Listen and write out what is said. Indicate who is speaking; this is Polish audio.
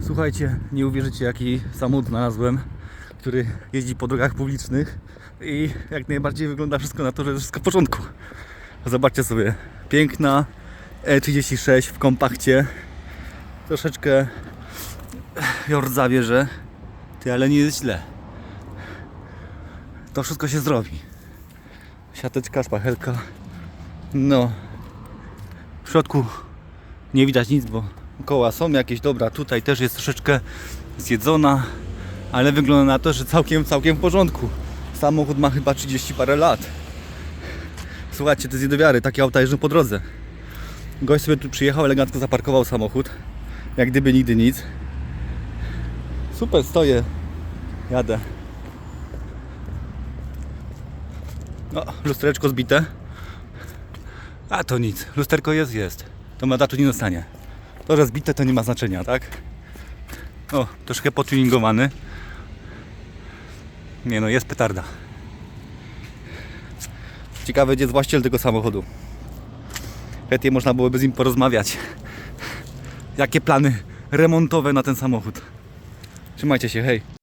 Speaker 1: Słuchajcie, nie uwierzycie jaki samochód znalazłem, który jeździ po drogach publicznych i jak najbardziej wygląda wszystko na to, że wszystko w porządku. Zobaczcie sobie, piękna E36 w kompakcie. Troszeczkę ją rdzawie, że ty, ale nie jest źle. To wszystko się zrobi. Siateczka, szpachelka. No. W środku nie widać nic, bo koła są jakieś. Dobra, tutaj też jest troszeczkę zjedzona, ale wygląda na to, że całkiem, całkiem w porządku. Samochód ma chyba 30 parę lat. Słuchajcie, to jest nie do wiary, takie auta jeżdżą po drodze. Gość sobie tu przyjechał, elegancko zaparkował samochód, jak gdyby nigdy nic. Super, stoję, jadę. No, lustereczko zbite. A to nic, lusterko jest, jest. To mandatu nie dostanie. To, że to nie ma znaczenia, tak? O, troszkę potuningowany. Nie no, jest petarda. Ciekawe, gdzie jest właściciel tego samochodu. Chętnie można byłoby z nim porozmawiać. Jakie plany remontowe na ten samochód? Trzymajcie się, hej.